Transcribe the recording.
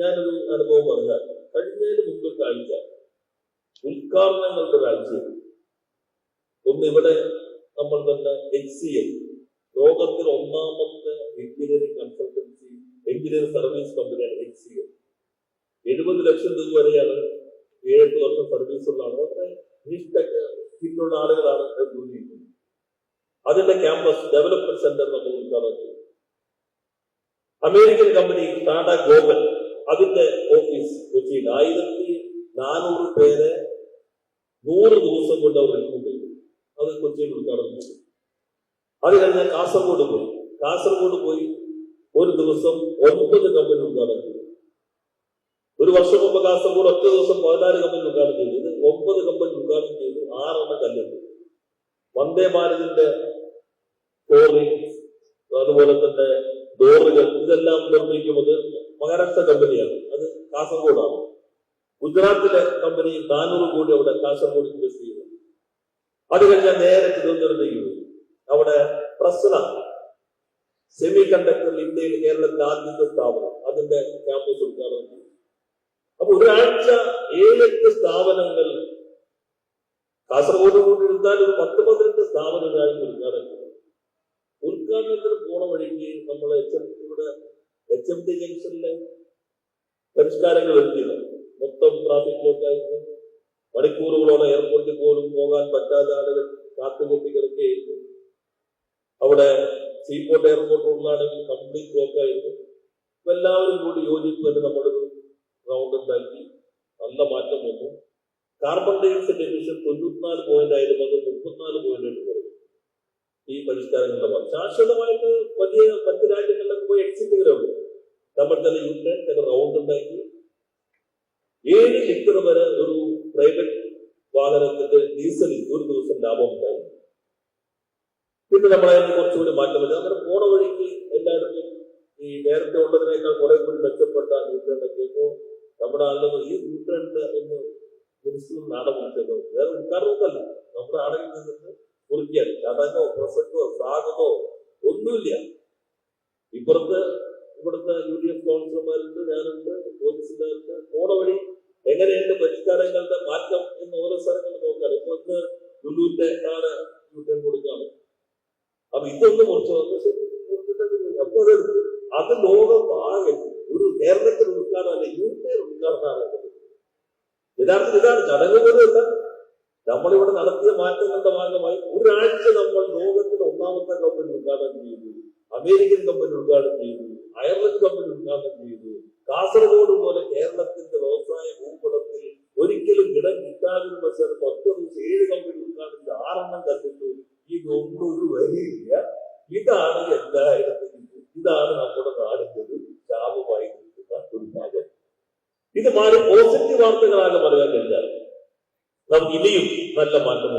ഞാനൊരു അനുഭവം പറഞ്ഞാൽ കഴിഞ്ഞതിന് മുമ്പ് കാഴ്ച ഉദ്ഘാടനങ്ങളുടെ കാഴ്ച ഒന്ന് ഇവിടെ നമ്മൾ തന്നെ എച്ച് സി എൽ ലോകത്തിൽ ഒന്നാമത്തെ എഞ്ചിനീയറിംഗ് കൺസൾട്ടൻസി എഞ്ചിനീയറിംഗ് സർവീസ് കമ്പനിയാണ് എച്ച് സി എൽ. എഴുപത് ലക്ഷം രൂപ വരെയാണ് ഏഴെട്ട് വർഷം സർവീസ് ഉള്ള ആളുകൾ വളരെ ആളുകളാണ് ജോലി ചെയ്യുന്നത്. അതിന്റെ ക്യാമ്പസ് ഡെവലപ്മെന്റ് സെന്റർ നമ്മൾ ഉദ്ഘാടനം ചെയ്തു. അമേരിക്കൻ കമ്പനി ടാറ്റ ഗ്ലോബൽ അതിന്റെ ഓഫീസ് കൊച്ചിയിൽ ആയിരത്തി നാനൂറ് പേരെ നൂറ് ദിവസം കൊണ്ട് അവർ റിക്രൂട്ട് ചെയ്തു അത് കൊച്ചിയിൽ ഉദ്ഘാടനം ചെയ്തു. അത് കഴിഞ്ഞാൽ കാസർഗോഡ് പോയി. കാസർഗോഡ് പോയി ഒരു ദിവസം ഒൻപത് കമ്പനി ഉദ്ഘാടനം ചെയ്തു. ഒരു വർഷം മുമ്പ് കാസർഗോഡ് ഒറ്റ ദിവസം പതിനാല് കമ്പനി ഉദ്ഘാടനം ചെയ്തു. ഇത് ഒമ്പത് കമ്പനി ഉദ്ഘാടനം ചെയ്തു. ആറെണ്ണം കല്ലെടുത്തു വന്ദേ ഭാരതിന്റെ കോറി അതുപോലെ തന്നെ ഡോറുകൾ ഇതെല്ലാം നിർമ്മിക്കുന്നത് മഹാരാഷ്ട്ര കമ്പനിയാണ്. അത് കാസർഗോഡാണ്. ഗുജറാത്തിലെ കമ്പനി നാനൂറ് കോടി അവിടെ കാസർഗോഡ് ഇൻവെസ്റ്റ് ചെയ്യുന്നു. അത് കഴിഞ്ഞാൽ നേരെ തിരുവനന്തപുരത്തേക്ക് പോയി അവിടെ പ്രശ്ന സെമി കണ്ടക്ടർ ഇന്ത്യയിൽ കേരളത്തിന്റെ ആദ്യത്തെ സ്ഥാപനം അതിന്റെ ക്യാമ്പസ് ഉദ്ഘാടനം ചെയ്തു. അപ്പൊ ഒരാഴ്ച ഏഴെട്ട് സ്ഥാപനങ്ങൾ കാസർഗോഡ് കൂടി എടുത്താൽ ഒരു പത്ത് പതിനെട്ട് സ്ഥാപനം ഉദ്ഘാടനം ചെയ്തു. ഉദ്ഘാടനത്തിന് പോണ വഴിക്ക് നമ്മൾ എച്ച് എം ഇവിടെ എച്ച് എം ടി ജംഗ്ഷനിലെ പരിഷ്കാരങ്ങൾ വരുത്തിയില്ല മൊത്തം ട്രാഫിക് ബ്ലോക്ക് ആയിരുന്നു മണിക്കൂറുകളോളം എയർപോർട്ടിൽ പോലും പോകാൻ പറ്റാതെ ആളുകൾ കാത്തുകൊണ്ടി കിടക്കുകയായിരുന്നു. അവിടെ സീപോർട്ട് എയർപോർട്ട് റോഡിലാണെങ്കിൽ കംപ്ലീറ്റ് ബ്ലോക്ക് ആയിരുന്നു. അപ്പൊ എല്ലാവരും കൂടി യോജിപ്പിട്ട് നമ്മളൊരു റൗണ്ട് ഉണ്ടാക്കി. നല്ല മാറ്റം വന്നു. കാർബൺ ഡയോക്സൈഡ് എമിഷൻ തൊണ്ണൂറ്റിനാല് പോയിന്റ് ആയിരുന്നു അത് മുപ്പത്തിനാല് പോയിന്റ് ആയിട്ട് കുറഞ്ഞു. ഈ പരിഷ്കാരങ്ങളുടെ ശാശ്വതമായിട്ട് വലിയ മറ്റ് രാജ്യങ്ങളിലൊക്കെ പോയി എക്സിറ്റ് എക്സിറ്റുകളുണ്ട് നമ്മൾ തന്നെ യൂണിറ്റ് തന്നെ റൗണ്ട് ഉണ്ടാക്കി. ഏഴ് ലിറ്റർ വരെ ഒരു പ്രൈവറ്റ് വാഹനത്തിന്റെ ഡീസലിൽ ഒരു ദിവസം ലാഭം ഉണ്ടായി. പിന്നെ നമ്മളതിന് കുറച്ചുകൂടി മാറ്റം വരും അങ്ങനെ പോണ വഴിക്ക് എല്ലായിടത്തും ഈ നേരത്തെ ഉള്ളതിനേക്കാൾ കുറെ കൂടി മെച്ചപ്പെട്ട ന്യൂട്രണ്ട് ഒക്കെ ഇപ്പോ നമ്മുടെ ആളുകൾ ഈ ന്യൂട്രണ്ട് ഒന്ന് മിനിസ്റ്റർ നാടൻ വിളിച്ചല്ലോ വേറെ ഉദ്ഘാടനമൊന്നുമല്ല. നമ്മുടെ ആളുകൾ നിന്നിട്ട് കുറിക്കാൻ ചടങ്ങോ പ്രസംഗോ സ്വാഗതമോ ഒന്നുമില്ല. ഇപ്പുറത്ത് ഇവിടുത്തെ യു ഡി എഫ് കൗൺസിലർമാരുണ്ട് ഞാനുണ്ട് പോലീസുകാരുണ്ട്. ഓടെ വഴി എങ്ങനെയുണ്ട് പരിഷ്കാരങ്ങളുടെ മാറ്റം എന്ന് ഓരോ സ്ഥലങ്ങളിൽ നോക്കാം ഇപ്പൊ ഇന്ന് ലുലുവിന്റെ ആണ് യൂട്ടേൺ കൊടുക്കാണ് അപ്പൊ ഇതൊന്ന് കുറച്ച് അപ്പൊ അത് ലോകമാകെ ഒരു കേരളത്തിൽ ഉദ്ഘാടനമല്ല യൂട്ടേൺ ഉദ്ഘാടനമാണ് യഥാർത്ഥത്തിൽ ഇതാണ് ചടങ്ങുകളല്ല നമ്മളിവിടെ നടത്തിയ മാറ്റങ്ങളുടെ ഭാഗമായി ഒരാഴ്ച നമ്മൾ ലോകത്തിലെ ഒന്നാമത്തെ കമ്പനി ഉദ്ഘാടനം ചെയ്തു. അമേരിക്കൻ കമ്പനി ഉദ്ഘാടനം ചെയ്തു അയർലൻഡ് കമ്പനി ഉദ്ഘാടനം ചെയ്തു കാസർഗോഡ് പോലെ കേരളത്തിന്റെ വ്യവസായ ഭൂപടത്തിൽ ഒരിക്കലും ഇടം കിട്ടാതിരുന്ന സ്ഥലത്ത് ഒറ്റ ദിവസം ഏഴ് കമ്പനി ഉദ്ഘാടനം ചെയ്ത് ആറെണ്ണം കത്തിട്ടു ഇതൊന്നും ഒരു വരിയില്ല ഇതാണ് എല്ലായിടത്തും ഇതാണ് നമ്മുടെ നാടിന്റെ ശാപമായി നിൽക്കുന്ന ഒരു കാര്യം. ഇത് മാറി പോസിറ്റീവ് വാർത്തകളാകെ പറയാൻ കഴിഞ്ഞാൽ നമുക്ക് ഇനിയും നല്ല മാറ്റം